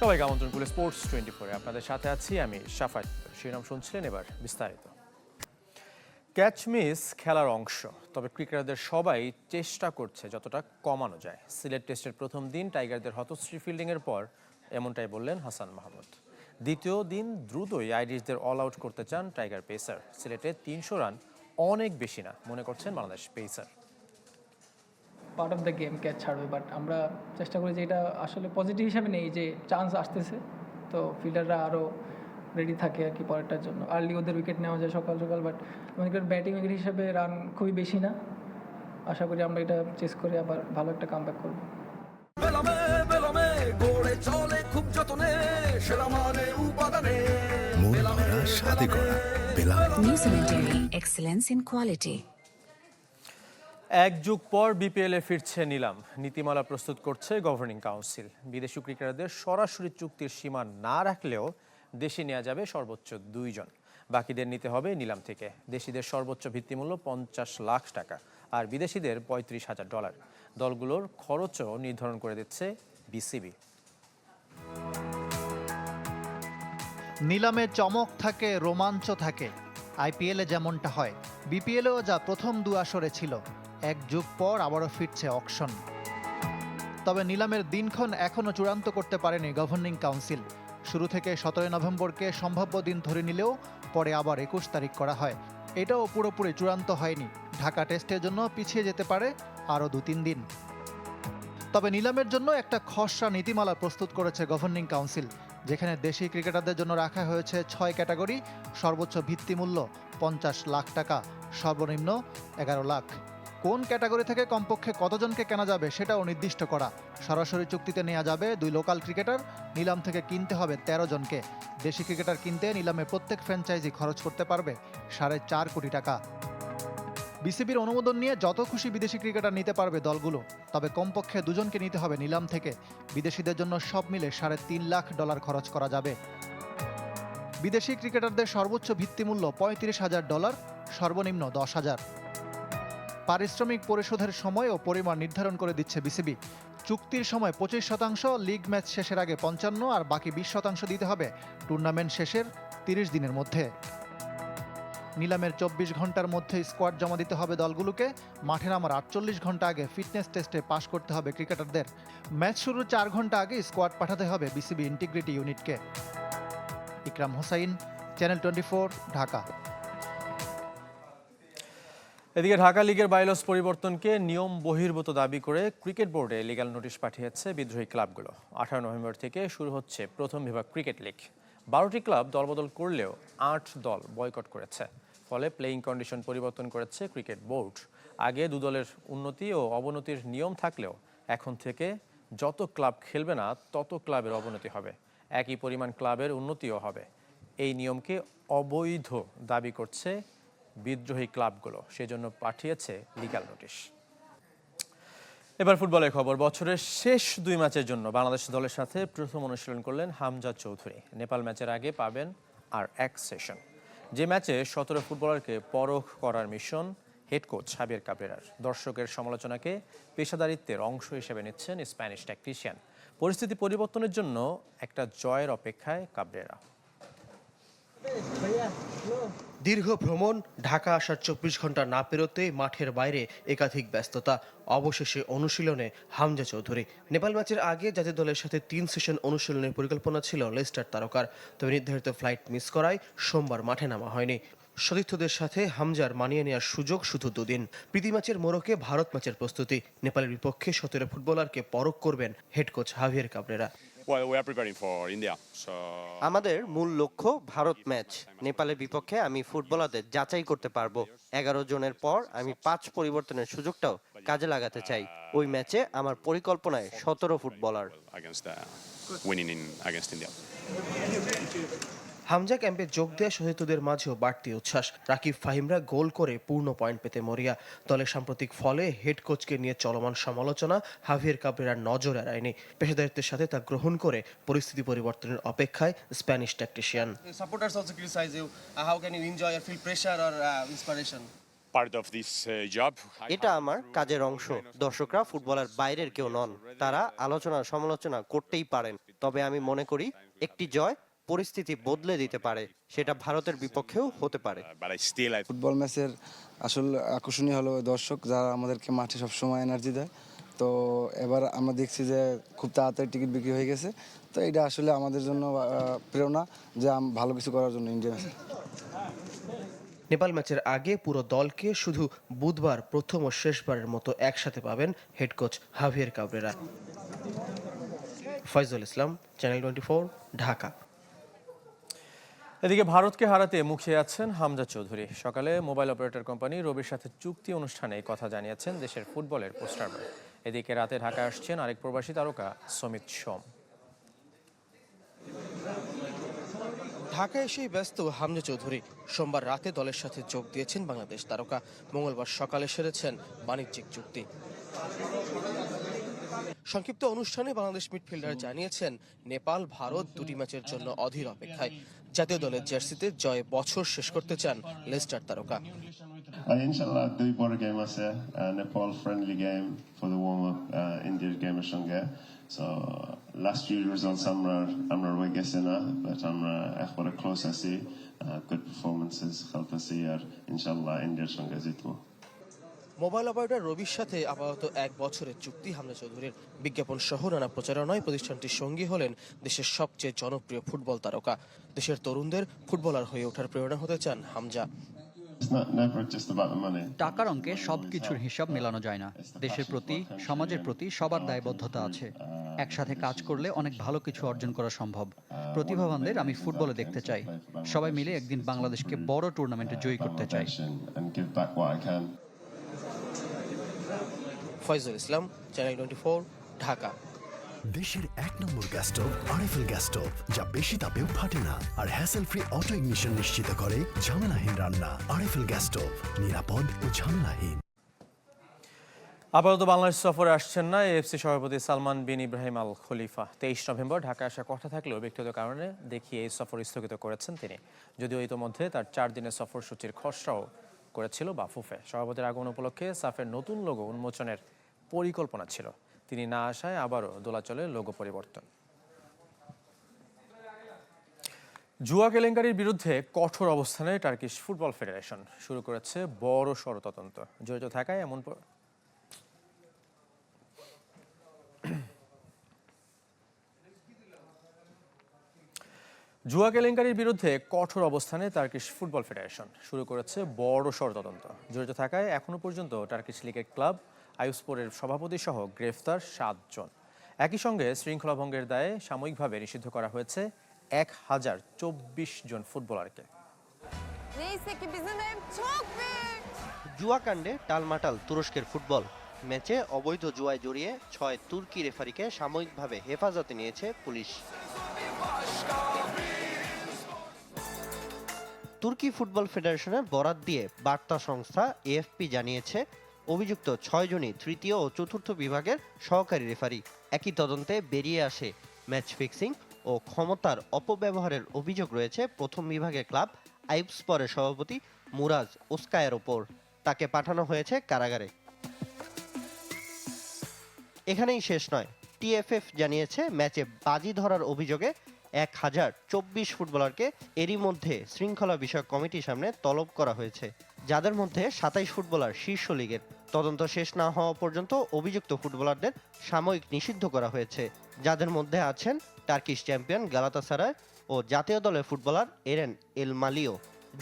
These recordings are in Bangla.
সবাইকে আমন্ত্রণ করলে স্পোর্টস টোয়েন্টি ফোরে আপনাদের সাথে আছি আমি সাফাত শিরোনাম শুনছিলেন এবার বিস্তারিত। ক্যাচ মিস খেলার অংশ। তবে ক্রিকেটারদের সবাই চেষ্টা করছে যতটা কমানো যায়। সিলেট টেস্টের প্রথম দিন টাইগারদের হতশ্রী ফিল্ডিংয়ের পর এমনটাই বললেন হাসান মাহমুদ। দ্বিতীয় দিন দ্রুতই আইরিশদের অল আউট করতে চান টাইগার পেসার। সিলেটে তিনশো রান অনেক বেশি না, মনে করছেন Bangladesh pacer. Part of the game catch ছাড়বে বাট আমরা চেষ্টা করি যে এটা আসলে পজিটিভ হিসাবে নেই যে চান্স আসতেছে। তো ফিল্ডাররা আরও রেডি থাকে আর কি পরেরটার জন্য। আর্লি ওদের উইকেট নেওয়া যায় সকাল সকাল বাট মনে করি ব্যাটিং উইকেট হিসাবে রান খুবই বেশি না। আশা করি আমরা এটা চেস করে আবার ভালো একটা কাম ব্যাক করব চলে খুব যতনে সেরা মানে উপাদানে স্বাদে excellence in quality. এক যুগ পর বিপিএলে ফিরছে নিলাম। নীতিমালা প্রস্তুত করছে গভর্নিং কাউন্সিল বিদেশি ক্রিকেটারদের সরাসরি চুক্তির সীমা না রাখলেও দেশে নেওয়া যাবে সর্বোচ্চ দুইজন বাকিদের নিতে হবে নিলাম থেকে। দেশিদের সর্বোচ্চ ভিত্তিমূল্য পঞ্চাশ লাখ টাকা আর বিদেশিদের পঁয়ত্রিশ হাজার ডলার। দলগুলোর খরচও নির্ধারণ করে দিচ্ছে বিসিবি। নিলামে চমক থাকে, রোমাঞ্চ থাকে। আইপিএলে যেমনটা হয়, বিপিএলেও যা প্রথম দু আসরে ছিল। এক যুগ পর আবারও ফিরছে অকশন। তবে নিলামের দিনক্ষণ এখনও চূড়ান্ত করতে পারেনি গভর্নিং কাউন্সিল শুরু থেকে সতেরোই নভেম্বরকে সম্ভাব্য দিন ধরে নিলেও পরে আবার একুশ তারিখ করা হয়। এটাও পুরোপুরি চূড়ান্ত হয়নি। ঢাকা টেস্টের জন্য পিছিয়ে যেতে পারে আরও দু তিন দিন। তবে নিলামের জন্য একটা খসড়া নীতিমালা প্রস্তুত করেছে গভর্নিং কাউন্সিল যেখানে দেশি ক্রিকেটারদের জন্য রাখা হয়েছে ছয় ক্যাটাগরি, সর্বোচ্চ ভিত্তিমূল্য পঞ্চাশ লাখ টাকা, সর্বনিম্ন এগারো লাখ। কোন ক্যাটাগরি থেকে কমপক্ষে কতজনকে কেনা যাবে সেটাও নির্দিষ্ট করা। সরাসরি চুক্তিতে নেওয়া যাবে দুই লোকাল ক্রিকেটার, নিলাম থেকে কিনতে হবে তেরো জনকে। দেশি ক্রিকেটার কিনতে নিলামে প্রত্যেক ফ্র্যাঞ্চাইজি খরচ করতে পারবে সাড়ে চার কোটি টাকা। বিসিবির অনুমোদন নিয়ে যত খুশি বিদেশি ক্রিকেটার নিতে পারবে দলগুলো, তবে কমপক্ষে দুজনকে নিতে হবে নিলাম থেকে। বিদেশিদের জন্য সব মিলে সাড়ে তিন লাখ ডলার খরচ করা যাবে। বিদেশি ক্রিকেটারদের সর্বোচ্চ ভিত্তিমূল্য পঁয়ত্রিশ হাজার ডলার, সর্বনিম্ন দশ হাজার। পারিশ্রমিক পরিশোধের সময় ও পরিমাণ নির্ধারণ করে দিচ্ছে বিসিবি। চুক্তির সময় পঁচিশ শতাংশ, লিগ ম্যাচ শেষের আগে পঞ্চান্ন আর বাকি বিশ শতাংশ দিতে হবে টুর্নামেন্ট শেষের তিরিশ দিনের মধ্যে। নিলামের চব্বিশ ঘণ্টার মধ্যে স্কোয়াড জমা দিতে হবে দলগুলোকে। মাঠে নামার আটচল্লিশ ঘণ্টা আগে ফিটনেস টেস্টে পাশ করতে হবে ক্রিকেটারদের। ম্যাচ শুরুর চার ঘণ্টা আগে স্কোয়াড পাঠাতে হবে BCB integrity ইউনিটকে। Ikram Hossain, channel twenty Dhaka. এদিকে ঢাকা লিগের বাইলস পরিবর্তনকে নিয়ম বহির্ভূত দাবি করে ক্রিকেট বোর্ডে লিগাল নোটিশ পাঠিয়েছে বিদ্রোহী ক্লাবগুলো। আঠারো নভেম্বর থেকে শুরু হচ্ছে প্রথম বিভাগ ক্রিকেট লিগ। বারোটি ক্লাব দলবদল করলেও আট দল বয়কট করেছে, ফলে প্লেয়িং কন্ডিশন পরিবর্তন করেছে ক্রিকেট বোর্ড। আগে দু দলের উন্নতি ও অবনতির নিয়ম থাকলেও এখন থেকে যত ক্লাব খেলবে না, তত ক্লাবের অবনতি হবে। একই পরিমাণ ক্লাবের উন্নতিও হবে। এই নিয়মকে অবৈধ দাবি করছে বিদ্রোহী ক্লাবগুলো, সেজন্য পাঠিয়েছে লিগ্যাল নোটিশ এবার ফুটবলের খবর, বছরের শেষ দুই ম্যাচের জন্য বাংলাদেশ দলের সাথে প্রথম অনুশীলন করলেন হামজা চৌধুরী। নেপাল ম্যাচের আগে পাবেন আর এক সেশন যে ম্যাচে সতেরো ফুটবলারকে পরখ করার মিশন হেড কোচ হাবিয়ার কাবরেরার দর্শকের সমালোচনাকে পেশাদারিত্বের অংশ হিসেবে নিচ্ছেন স্প্যানিশ ট্যাকটিশিয়ান পরিস্থিতি পরিবর্তনের জন্য একটা জয়ের অপেক্ষায় কাবরেরা দীর্ঘ ভ্রমণ, ঢাকা আসার চব্বিশ ঘণ্টা না পেরোতে মাঠের বাইরে একাধিক ব্যস্ততা, অবশেষে অনুশীলনে হামজা চৌধুরী। নেপাল ম্যাচের আগে জাতীয় দলের সাথে তিন সেশন অনুশীলনের পরিকল্পনা ছিল লেস্টার তারকার। তবে নির্ধারিত ফ্লাইট মিস করায় সোমবার মাঠে নামা হয়নি। সতীর্থদের সাথে হামজার মানিয়ে নেওয়ার সুযোগ শুধু দুদিন। প্রীতি ম্যাচের মোড়কে ভারত ম্যাচের প্রস্তুতি। নেপালের বিপক্ষে সতেরো ফুটবলারকে পরখ করবেন হেড কোচ হাভিয়ার কাবরেরা। আমাদের মূল লক্ষ্য ভারত ম্যাচ। নেপালের বিপক্ষে আমি ফুটবলারদের যাচাই করতে পারব। এগারো জনের পর আমি পাঁচ পরিবর্তনের সুযোগটাও কাজে লাগাতে চাই। ওই ম্যাচে আমার পরিকল্পনায় সতেরো ফুটবলার। হামজা ক্যাম্পে যোগ দেওয়া সতীর্থদের মাঝেও বাড়তি উচ্ছ্বাস। রাকিব ফাহিমরা গোল করে পূর্ণ পয়েন্ট পেতে মরিয়া। দলের সাম্প্রতিক ফলে হেড কোচকে নিয়ে চলমান সমালোচনা হাভিয়ার কাবরেরার নজর এড়ায়নি পেশাদারিত্বের সাথে তা গ্রহণ করে পরিস্থিতি পরিবর্তনের অপেক্ষায় Spanish tactician. Uh, uh, uh, এটা আমার কাজের অংশ। দর্শকরা ফুটবলার বাইরের কেউ নন। তারা আলোচনা সমালোচনা করতেই পারেন। তবে আমি মনে করি একটি জয় পরিস্থিতি বদলে দিতে পারে সেটা ভারতের বিপক্ষেও হতে পারে। Uh, ফুটবল ম্যাচের আসল আকর্ষণীয় হলো দর্শক যারা আমাদেরকে মাঠে সবসময় এনার্জি দেয়। তো এবার আমরা দেখছি যে খুব তাড়াতাড়ি টিকিট বিক্রি হয়ে গেছে। তো এটা আসলে আমাদের জন্য প্রেরণা যে আম- ভালো কিছু করার জন্য ইন্ডিয়া নেপাল ম্যাচের আগে পুরো দলকে শুধু বুধবার প্রথম ও শেষবারের মতো একসাথে পাবেন head coach Javier Cabrera. Foyzul Islam channel twenty Dhaka. এদিকে ভারতকে হারাতে মুখিয়ে আছেন হামজা চৌধুরী। সকালে মোবাইল অপারেটর কোম্পানি রবির সাথে চুক্তি অনুষ্ঠানে কথা জানিয়েছেন দেশের ফুটবলের পোস্টার বয় এদিকে রাতে ঢাকায় আসছেন আরেক প্রবাসী তারকা সমিত সোম। ঢাকায় এসেই ব্যস্ত হামজা চৌধুরী। সোমবার রাতে দলের সাথে যোগ দিয়েছেন বাংলাদেশ তারকা। মঙ্গলবার সকালে সেরেছেন বাণিজ্যিক চুক্তি। সংক্ষিপ্ত অনুষ্ঠানে বাংলাদেশ মিডফিল্ডার জানিয়েছেন, নেপাল, ভারত দুটি ম্যাচের জন্য অধীর অপেক্ষায়। জাতীয় দলের জার্সিতে জয়ে বছর শেষ করতে চান লেস্টার তারকা। ইনশাল্লাহ দুই বড় গেম আছে Nepal friendly game for the warm up ইন্ডিয়ার গেমের সঙ্গে সো লাস্ট ইউ রেজাল্টস আমরা আমরা রয়ে গেছে না বাট আমরা একবারে ক্লোজ আছি গুড পারফরমেন্সেস খেলতেছি আর ইনশাল্লাহ ইন্ডিয়ার সঙ্গে জিতবো মোবাইল অপারেটর রবির সাথে আপাতত এক বছরের চুক্তি হামলা চৌধুরীর বিজ্ঞাপন সহ নানা প্রচারণায় প্রতিষ্ঠানটির সঙ্গী হলেন দেশের সবচেয়ে জনপ্রিয় ফুটবল তারকা। দেশের তরুণদের ফুটবলার হয়ে ওঠার প্রেরণা হতে চান হামজা. টাকার অঙ্কে সবকিছুর হিসাব মেলানো যায় না। দেশের প্রতি সমাজের প্রতি সবার দায়বদ্ধতা আছে। একসাথে কাজ করলে অনেক ভালো কিছু অর্জন করা সম্ভব। প্রতিভাবানদের আমি ফুটবলে দেখতে চাই। সবাই মিলে একদিন বাংলাদেশকে বড় টুর্নামেন্টে জয়ী করতে চাই। Foyzul Islam channel twenty Dhaka. দেশের এক নম্বর gas stove RFL gas stove যা বেশি তাপেও ফাটে না আর হ্যাসেল ফ্রি অটো ইগনিশন নিশ্চিত করে ঝামেলাহীন রান্না। আরএফএল গ্যাস স্টোভ নিরাপদ ও ঝামেলাহীন। আপাতত বাংলাদেশ সফরে আসছেন না এএফসি সভাপতি সালমান বিন ইব্রাহিম আল খলিফা তেইশ নভেম্বর ঢাকা আসার কথা থাকলেও ব্যক্তিগত কারণে দেখিয়ে এই সফর স্থগিত করেছেন তিনি। যদিও ইতোমধ্যে তার চার দিনের সফরসূচির খসড়াও করেছিল বাফুফে। সভাপতির আগমন উপলক্ষে সাফের নতুন লোগো উন্মোচনের পরিকল্পনা ছিল। তিনি না আসায় আবারও দোলাচলে লোগো পরিবর্তন। জুয়া কেলেঙ্কারির বিরুদ্ধে কঠোর অবস্থানে টার্কিশ ফুটবল ফেডারেশন শুরু করেছে বড় সড় তদন্ত। জড়িত থাকায় এমন জুয়া কেলেঙ্কারির বিরুদ্ধে কঠোর অবস্থানে টার্কিশ ফুটবল ফেডারেশন শুরু করেছে বড় সড় তদন্ত জড়িত থাকায় এখনও পর্যন্ত টার্কিশ লিগের ক্লাব আয়ুস্পোরের সভাপতি সহ গ্রেফতার সাতজন একই সঙ্গে শৃঙ্খলা ভঙ্গের দায়ে সাময়িকভাবে নিষিদ্ধ করা হয়েছে এক হাজার চব্বিশ জন ফুটবলারকে. জুয়াকাণ্ডে টালমাটাল তুরস্কের ফুটবল। ম্যাচে অবৈধ জুয়ায় জড়িয়ে ছয় তুর্কি রেফারিকে সাময়িকভাবে হেফাজতে নিয়েছে পুলিশ। তুর্কি ফুটবল ফেডারেশনের বরাত দিয়ে বার্তা সংস্থা এএফপি জানিয়েছে, অভিযুক্ত ছয়জনই তৃতীয় ও চতুর্থ বিভাগের সহকারী রেফারি। একই তদন্তে বেরিয়ে আসে ম্যাচ ফিক্সিং ও ক্ষমতার অপব্যবহারের অভিযোগ রয়েছে প্রথম বিভাগের ক্লাব আইবস্পরের সভাপতি মুরাজ ওস্কায়ের ওপর। তাকে পাঠানো হয়েছে কারাগারে। এখানেই শেষ নয়। টিএফএফ জানিয়েছে, ম্যাচে বাজি ধরার অভিযোগে এক হাজার চব্বিশ ফুটবলারকে এরই মধ্যে শৃঙ্খলা বিষয়ক কমিটির সামনে তলব করা হয়েছে, যাদের মধ্যে সাতাইশ ফুটবলার শীর্ষ লীগের। তদন্ত শেষ না হওয়া পর্যন্ত অভিযুক্ত ফুটবলারদের সাময়িক নিষিদ্ধ করা হয়েছে, যাদের মধ্যে আছেন টার্কিশ চ্যাম্পিয়ন গালাতাসারায় ও জাতীয় দলের ফুটবলার এরেন এল মালিও।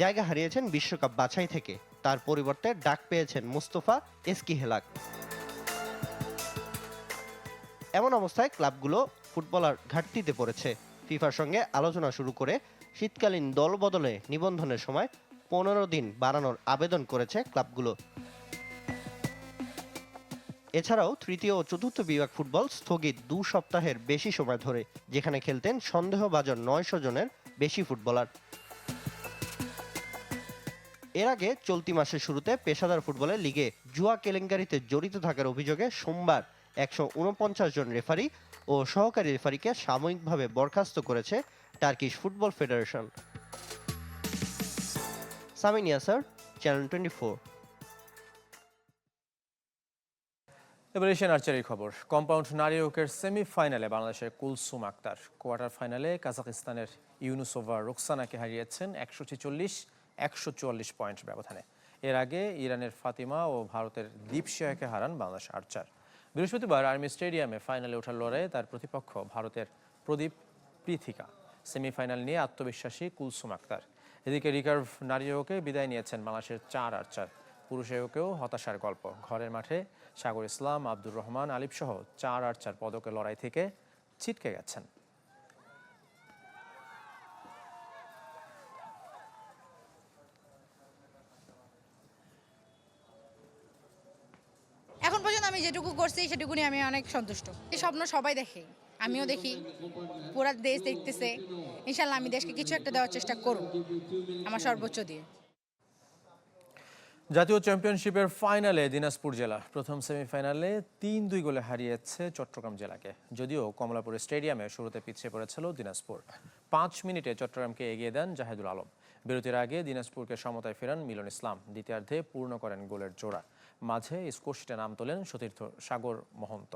জায়গা হারিয়েছেন বিশ্বকাপ বাছাই থেকে, তার পরিবর্তে ডাক পেয়েছেন মুস্তফা এসকি হেলাক এমন অবস্থায় ক্লাবগুলো ফুটবলার ঘাটতিতে পড়েছে। ফিফার সঙ্গে আলোচনা শুরু করে শীতকালীন দল বদলে নিবন্ধনের সময় পনেরো দিন বাড়ানোর আবেদন করেছে ক্লাবগুলো। এছাড়াও তৃতীয় ও চতুর্থ বিভাগ ফুটবল স্থগিত দু সপ্তাহের বেশি সময় ধরে, যেখানে খেলতেন সন্দেহভাজন নয়শো জনের বেশি ফুটবলার। এর আগে চলতি মাসের শুরুতে পেশাদার ফুটবলে লিগে জুয়া কেলেঙ্কারিতে জড়িত থাকার অভিযোগে সোমবার একশো উনপঞ্চাশ জন রেফারি ও সহকারী রেফারিকে সাময়িকভাবে বরখাস্ত করেছে টার্কিশ ফুটবল ফেডারেশন। সামিনিয়া, স্যার, চ্যানেল টোয়েন্টি ফোর। এবার এশিয়ান আর্চারির খবর। কম্পাউন্ড নারী ওকের সেমিফাইনালে বাংলাদেশের কুলসুম আক্তার। কোয়ার্টার ফাইনালে কাজাকিস্তানের ইউনুসোভা রোকসানাকে হারিয়েছেন একশো ছেচল্লিশ, একশো চুয়াল্লিশ পয়েন্ট ব্যবধানে। এর আগে ইরানের ফাতিমা ও ভারতের দীপশিয়াকে হারান বাংলাদেশ আর্চার। বৃহস্পতিবার আর্মি স্টেডিয়ামে ফাইনালে ওঠার লড়াইয়ে তার প্রতিপক্ষ ভারতের প্রদীপ পৃথিকা সেমিফাইনাল নিয়ে আত্মবিশ্বাসী কুলসুম আক্তার। এদিকে রিকার্ভ নারী হোকে বিদায় নিয়েছেন বাংলাদেশের চার আর্চার। পুরুষেও হতাশার গল্প। ঘরের মাঠে সাগর ইসলাম, আব্দুর রহমান আলিফ সহ চার আর্চার পদকের লড়াই থেকে ছিটকে গেছেন এখন পর্যন্ত আমি যেটুকু করছি সেটুকু আমি অনেক সন্তুষ্ট। এই স্বপ্ন সবাই দেখে, আমিও দেখি। পুরা দেশ দেখতেছে। ইনশাল্লাহ আমি দেশকে কিছু একটা দেওয়ার চেষ্টা করব আমার সর্বোচ্চ দিয়ে। জাতীয় চ্যাম্পিয়নশিপের ফাইনালে দিনাজপুর জেলা, প্রথম সেমিফাইনালে তিন দুই গোলে হারিয়েছে চট্টগ্রাম জেলাকে। যদিও কমলাপুর স্টেডিয়ামে শুরুতে পিছিয়ে পড়েছিল দিনাজপুর। পাঁচ মিনিটে চট্টগ্রামকে এগিয়ে দেন জাহেদুল আলম। বিরতির আগে দিনাজপুরকে সমতায় ফেরান মিলন ইসলাম। দ্বিতীয়ার্ধে পূর্ণ করেন গোলের জোড়া। মাঝে স্কোরশিটে নাম তোলেন সতীর্থ সাগর মহন্ত।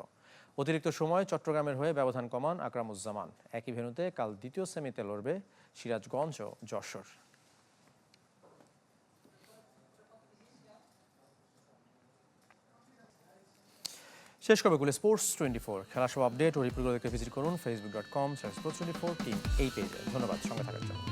অতিরিক্ত সময় চট্টগ্রামের হয়ে ব্যবধান কমান আকরামুজ্জামান। একই ভেন্যুতে কাল দ্বিতীয় সেমিতে লড়বে সিরাজগঞ্জ ও যশোর। শেষ করবে গুলো স্পোর্টস টোয়েন্টি ফোর। খেলা সব আপডেট ও রিপোর্টগুলো ভিজিট করুন Facebook dot com sports twenty four team এই পেজে ধন্যবাদ, সঙ্গে থাকার জন্য।